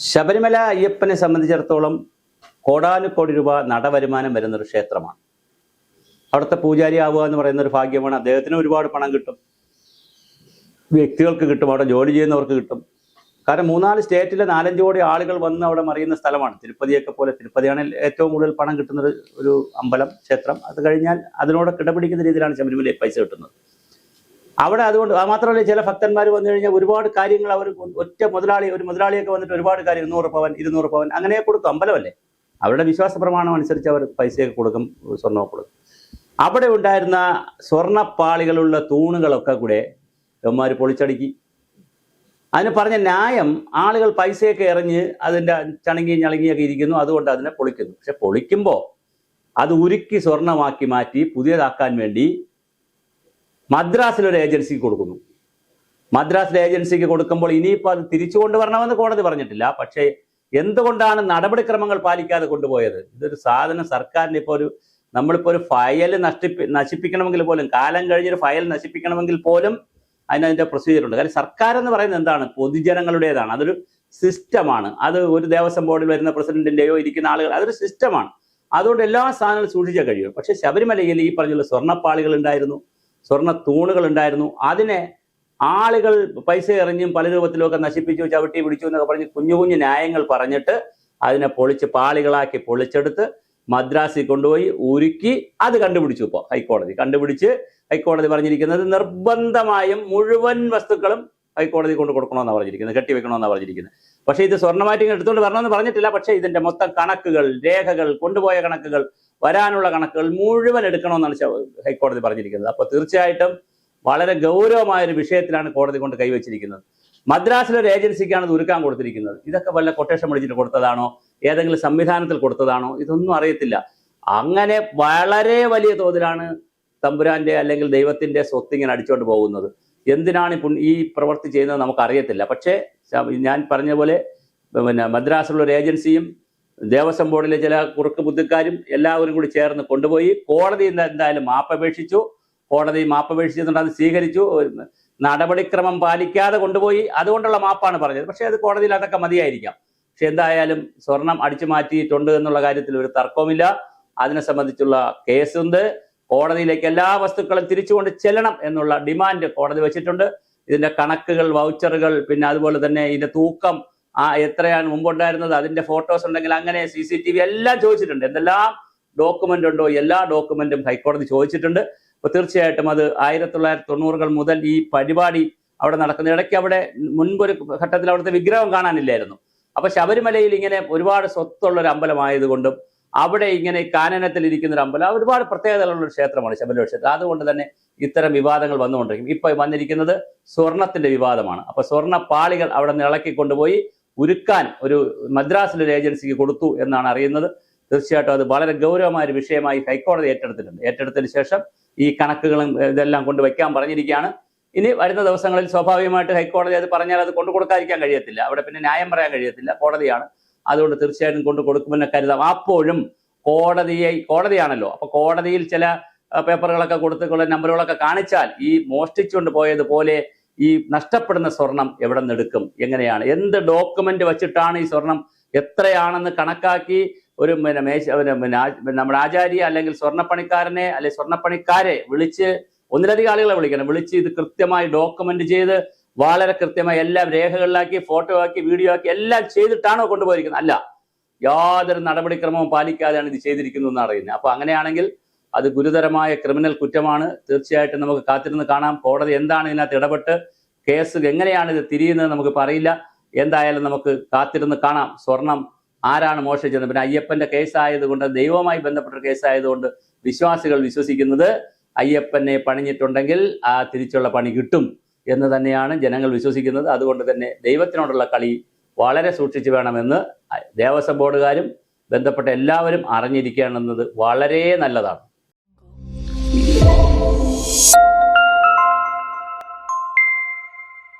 ശബരിമല അയ്യപ്പനെ സംബന്ധിച്ചിടത്തോളം കോടാനുകോടി രൂപ നടവരുമാനം വരുന്ന ഒരു ക്ഷേത്രമാണ്. അവിടുത്തെ പൂജാരി ആവുക എന്ന് പറയുന്ന ഒരു ഭാഗ്യമാണ്. അദ്ദേഹത്തിന് ഒരുപാട് പണം കിട്ടും. വ്യക്തികൾക്ക് കിട്ടും. അവിടെ ജോലി ചെയ്യുന്നവർക്ക് കിട്ടും. കാരണം മൂന്നാൽ സ്റ്റേറ്റിലെ നാലഞ്ച് കോടി ആളുകൾ വന്ന് അവിടെ മറിയുന്ന സ്ഥലമാണ്. തിരുപ്പതിയൊക്കെ പോലെ തിരുപ്പതിയാണ് ഏറ്റവും കൂടുതൽ പണം കിട്ടുന്ന ഒരു- അമ്പലം ക്ഷേത്രം. അത് കഴിഞ്ഞാൽ അതിനോട് കിടപിടിക്കുന്ന രീതിയിലാണ് ശബരിമലയിൽ പൈസ കിട്ടുന്നത്. അവിടെ അതുകൊണ്ട് അത് മാത്രമല്ല ചില ഭക്തന്മാർ വന്നു കഴിഞ്ഞാൽ ഒരുപാട് കാര്യങ്ങൾ അവർ ഒറ്റ മുതലാളി ഒരു മുതലാളിയൊക്കെ വന്നിട്ട് ഒരുപാട് കാര്യം ഇരുന്നൂറ് പവൻ ഇരുന്നൂറ് പവൻ അങ്ങനെ കൊടുക്കും അമ്പലമല്ലേ? അവരുടെ വിശ്വാസ പ്രമാണം അനുസരിച്ച് അവർ പൈസയൊക്കെ കൊടുക്കും സ്വർണമൊക്കെ കൊടുക്കും. അവിടെ ഉണ്ടായിരുന്ന സ്വർണപ്പാളികളുള്ള തൂണുകളൊക്കെ കൂടെ ഇവന്മാർ പൊളിച്ചടുക്കി. അതിന് പറഞ്ഞ ന്യായം ആളുകൾ പൈസയൊക്കെ എറിഞ്ഞ് അതിന്റെ ചണങ്ങി ഞളങ്ങിയൊക്കെ ഇരിക്കുന്നു അതുകൊണ്ട് അതിനെ പൊളിക്കുന്നു. പക്ഷെ പൊളിക്കുമ്പോൾ അത് ഉരുക്കി സ്വർണമാക്കി മാറ്റി പുതിയതാക്കാൻ വേണ്ടി മദ്രാസിലൊരു ഏജൻസിക്ക് കൊടുക്കുന്നു. മദ്രാസിലെ ഏജൻസിക്ക് കൊടുക്കുമ്പോൾ ഇനിയിപ്പോൾ അത് തിരിച്ചു കൊണ്ടുവരണമെന്ന് കോടതി പറഞ്ഞിട്ടില്ല. പക്ഷേ എന്തുകൊണ്ടാണ് നടപടിക്രമങ്ങൾ പാലിക്കാതെ കൊണ്ടുപോയത്? ഇതൊരു സാധനം സർക്കാരിന് ഇപ്പോൾ ഒരു നമ്മളിപ്പോൾ ഒരു ഫയൽ നഷ്ടിപ്പി നശിപ്പിക്കണമെങ്കിൽ പോലും കാലം കഴിഞ്ഞൊരു ഫയൽ നശിപ്പിക്കണമെങ്കിൽ പോലും അതിനതിന്റെ പ്രൊസീജിയർ ഉണ്ട്. കാര്യം സർക്കാർ എന്ന് പറയുന്നത് എന്താണ്? പൊതുജനങ്ങളുടേതാണ്. അതൊരു സിസ്റ്റമാണ് അത് ഒരു ദേവസ്വം ബോർഡിൽ വരുന്ന പ്രസിഡന്റിന്റെയോ ഇരിക്കുന്ന ആളുകൾ അതൊരു സിസ്റ്റമാണ് അതുകൊണ്ട് എല്ലാ സാധനങ്ങളും സൂക്ഷിച്ചാൽ കഴിയും. പക്ഷേ ശബരിമലയിൽ ഈ പറഞ്ഞുള്ള സ്വർണപ്പാളികൾ ഉണ്ടായിരുന്നു. സ്വർണ തൂണുകൾ ഉണ്ടായിരുന്നു. അതിനെ ആളുകൾ പൈസ എറിഞ്ഞും പല രൂപത്തിലുമൊക്കെ നശിപ്പിച്ചു ചവിട്ടി പിടിച്ചു എന്നൊക്കെ പറഞ്ഞ് കുഞ്ഞു കുഞ്ഞു ന്യായങ്ങൾ പറഞ്ഞിട്ട് അതിനെ പൊളിച്ച് പാളികളാക്കി പൊളിച്ചെടുത്ത് മദ്രാസിൽ കൊണ്ടുപോയി ഉരുക്കി അത് കണ്ടുപിടിച്ചു ഇപ്പോൾ ഹൈക്കോടതി. കണ്ടുപിടിച്ച് ഹൈക്കോടതി പറഞ്ഞിരിക്കുന്നത് നിർബന്ധമായും മുഴുവൻ വസ്തുക്കളും ഹൈക്കോടതി കൊണ്ട് കൊടുക്കണമെന്നാണ് പറഞ്ഞിരിക്കുന്നത് കെട്ടിവെക്കണമെന്നാണ് പറഞ്ഞിരിക്കുന്നത്. പക്ഷേ ഇത് സ്വർണമാറ്റിങ് എടുത്തുകൊണ്ട് വരണമെന്ന് പറഞ്ഞിട്ടില്ല. പക്ഷേ ഇതിന്റെ മൊത്തം കണക്കുകൾ രേഖകൾ കൊണ്ടുപോയ കണക്കുകൾ വരാനുള്ള കണക്കുകൾ മുഴുവൻ എടുക്കണമെന്നാണ് ഹൈക്കോടതി പറഞ്ഞിരിക്കുന്നത്. അപ്പോൾ തീർച്ചയായിട്ടും വളരെ ഗൗരവമായ ഒരു വിഷയത്തിലാണ് കോടതി കൊണ്ട് കൈവച്ചിരിക്കുന്നത്. മദ്രാസിലെ ഒരു ഏജൻസിക്കാണ് ഇത് കൊടുത്തിരിക്കുന്നത്. ഇതൊക്കെ വല്ല കൊട്ടേഷൻ വിളിച്ചിട്ട് കൊടുത്തതാണോ? ഏതെങ്കിലും സംവിധാനത്തിൽ കൊടുത്തതാണോ? ഇതൊന്നും അറിയത്തില്ല. അങ്ങനെ വളരെ വലിയ തോതിലാണ് തമ്പുരാന്റെ അല്ലെങ്കിൽ ദൈവത്തിന്റെ സ്വത്ത് ഇങ്ങനെ അടിച്ചുകൊണ്ട് പോകുന്നത്. എന്തിനാണ് ഈ പ്രവൃത്തി ചെയ്യുന്നത് നമുക്കറിയത്തില്ല. പക്ഷേ ഞാൻ പറഞ്ഞ പോലെ പിന്നെ മദ്രാസിലുള്ള ഒരു ഏജൻസിയും ദേവസ്വം ബോർഡിലെ ചില കുറുക്ക് ബുദ്ധിക്കാരും എല്ലാവരും കൂടി ചേർന്ന് കൊണ്ടുപോയി. കോടതി എന്താ- എന്തായാലും മാപ്പപേക്ഷിച്ചു. കോടതി മാപ്പപേക്ഷിച്ചിട്ടുണ്ട് അത് സ്വീകരിച്ചു. നടപടിക്രമം പാലിക്കാതെ കൊണ്ടുപോയി. അതുകൊണ്ടുള്ള മാപ്പാണ് പറഞ്ഞത്. പക്ഷേ അത് കോടതിയിൽ അതൊക്കെ മതിയായിരിക്കാം. പക്ഷെ എന്തായാലും സ്വർണം അടിച്ചു മാറ്റിയിട്ടുണ്ട് എന്നുള്ള കാര്യത്തിൽ ഒരു തർക്കവുമില്ല. അതിനെ സംബന്ധിച്ചുള്ള കേസുണ്ട്. കോടതിയിലേക്ക് എല്ലാ വസ്തുക്കളും തിരിച്ചുകൊണ്ട് ചെല്ലണം എന്നുള്ള ഡിമാൻഡ് കോടതി വെച്ചിട്ടുണ്ട്. ഇതിന്റെ കണക്കുകൾ വൗച്ചറുകൾ പിന്നെ അതുപോലെ തന്നെ ഇതിന്റെ തൂക്കം ആ എത്രയാണ് മുമ്പുണ്ടായിരുന്നത് അതിന്റെ ഫോട്ടോസ് ഉണ്ടെങ്കിൽ അങ്ങനെ സി സി ടി വി എല്ലാം ചോദിച്ചിട്ടുണ്ട്. എന്തെല്ലാം ഡോക്യുമെന്റ് ഉണ്ടോ എല്ലാ ഡോക്യുമെന്റും ഹൈക്കോടതി ചോദിച്ചിട്ടുണ്ട്. അപ്പോൾ തീർച്ചയായിട്ടും അത് ആയിരത്തി തൊള്ളായിരത്തി തൊണ്ണൂറുകൾ മുതൽ ഈ പരിപാടി അവിടെ നടക്കുന്ന ഇടയ്ക്ക് അവിടെ മുൻപൊരു ഘട്ടത്തിൽ അവിടുത്തെ വിഗ്രഹം കാണാനില്ലായിരുന്നു. അപ്പൊ ശബരിമലയിൽ ഇങ്ങനെ ഒരുപാട് സ്വത്തുള്ള ഒരു അമ്പലമായതുകൊണ്ടും അവിടെ ഇങ്ങനെ കാനനത്തിൽ ഇരിക്കുന്ന ഒരു അമ്പലം. ഒരുപാട് പ്രത്യേകതകളുള്ള ഒരു ക്ഷേത്രമാണ് ശബരിമല ക്ഷേത്രം. അതുകൊണ്ട് തന്നെ ഇത്തരം വിവാദങ്ങൾ വന്നുകൊണ്ടിരിക്കും. ഇപ്പൊ വന്നിരിക്കുന്നത് സ്വർണത്തിന്റെ വിവാദമാണ്. അപ്പൊ സ്വർണ പാളികൾ അവിടെ നിന്ന് ഇളക്കി കൊണ്ടുപോയി ഉരുക്കാൻ ഒരു മദ്രാസിലെ ഒരു ഏജൻസിക്ക് കൊടുത്തു എന്നാണ് അറിയുന്നത്. തീർച്ചയായിട്ടും അത് വളരെ ഗൗരവമായ ഒരു വിഷയമായി ഹൈക്കോടതി ഏറ്റെടുത്തിട്ടുണ്ട്. ഏറ്റെടുത്തതിന് ശേഷം ഈ കണക്കുകളും ഇതെല്ലാം കൊണ്ട് വയ്ക്കാൻ പറഞ്ഞിരിക്കുകയാണ്. ഇനി വരുന്ന ദിവസങ്ങളിൽ സ്വാഭാവികമായിട്ട് ഹൈക്കോടതി അത് പറഞ്ഞാൽ അത് കൊണ്ടു കൊടുക്കാതിരിക്കാൻ കഴിയത്തില്ല. അവിടെ പിന്നെ ന്യായം പറയാൻ കഴിയത്തില്ല. കോടതിയാണ് അതുകൊണ്ട് തീർച്ചയായിട്ടും കൊണ്ട് കൊടുക്കുമെന്ന് കരുതാം. അപ്പോഴും കോടതിയെ കോടതിയാണല്ലോ. അപ്പൊ കോടതിയിൽ ചില പേപ്പറുകളൊക്കെ കൊടുത്തുള്ള നമ്പറുകളൊക്കെ കാണിച്ചാൽ ഈ മോഷ്ടിച്ചുകൊണ്ട് പോയതുപോലെ ഈ നഷ്ടപ്പെടുന്ന സ്വർണം എവിടെ നിന്നെടുക്കും എങ്ങനെയാണ്? എന്ത് ഡോക്യുമെന്റ് വെച്ചിട്ടാണ് ഈ സ്വർണം എത്രയാണെന്ന് കണക്കാക്കി ഒരു പിന്നെ മേശ പിന്നെ നമ്മുടെ ആചാര്യ അല്ലെങ്കിൽ സ്വർണപ്പണിക്കാരനെ അല്ലെങ്കിൽ സ്വർണപ്പണിക്കാരെ വിളിച്ച് ഒന്നിലധികം ആളുകളെ വിളിക്കണം. വിളിച്ച് ഇത് കൃത്യമായി ഡോക്യുമെന്റ് ചെയ്ത് വളരെ കൃത്യമായി എല്ലാം രേഖകളിലാക്കി ഫോട്ടോ ആക്കി വീഡിയോ ആക്കി എല്ലാം ചെയ്തിട്ടാണോ കൊണ്ടുപോയിരിക്കുന്നത്? അല്ല. യാതൊരു നടപടിക്രമവും പാലിക്കാതെയാണ് ഇത് ചെയ്തിരിക്കുന്നത് എന്ന് അറിയുന്നത്. അപ്പൊ അങ്ങനെയാണെങ്കിൽ അത് ഗുരുതരമായ ക്രിമിനൽ കുറ്റമാണ്. തീർച്ചയായിട്ടും നമുക്ക് കാത്തിരുന്ന് കാണാം. കോടതി എന്താണ് ഇതിനകത്ത് ഇടപെട്ട് കേസ് എങ്ങനെയാണ് ഇത് തിരിയുന്നത് നമുക്ക് പറയില്ല എന്തായാലും നമുക്ക് കാത്തിരുന്ന് കാണാം. സ്വർണം ആരാണ് മോഷ്ടിച്ചത്? പിന്നെ അയ്യപ്പന്റെ കേസായതുകൊണ്ട് ദൈവവുമായി ബന്ധപ്പെട്ട കേസായതുകൊണ്ട് വിശ്വാസികൾ വിശ്വസിക്കുന്നത് അയ്യപ്പനെ പണിഞ്ഞിട്ടുണ്ടെങ്കിൽ ആ തിരിച്ചുള്ള പണി കിട്ടും. എന്ന് തന്നെയാണ് ജനങ്ങൾ വിശ്വസിക്കുന്നത്. അതുകൊണ്ട് തന്നെ ദൈവത്തിനോടുള്ള കളി വളരെ സൂക്ഷിച്ചു വേണമെന്ന് ദേവസ്വം ബോർഡുകാരും ബന്ധപ്പെട്ട എല്ലാവരും അറിഞ്ഞിരിക്കുകയാണെന്നത് വളരെ നല്ലതാണ്.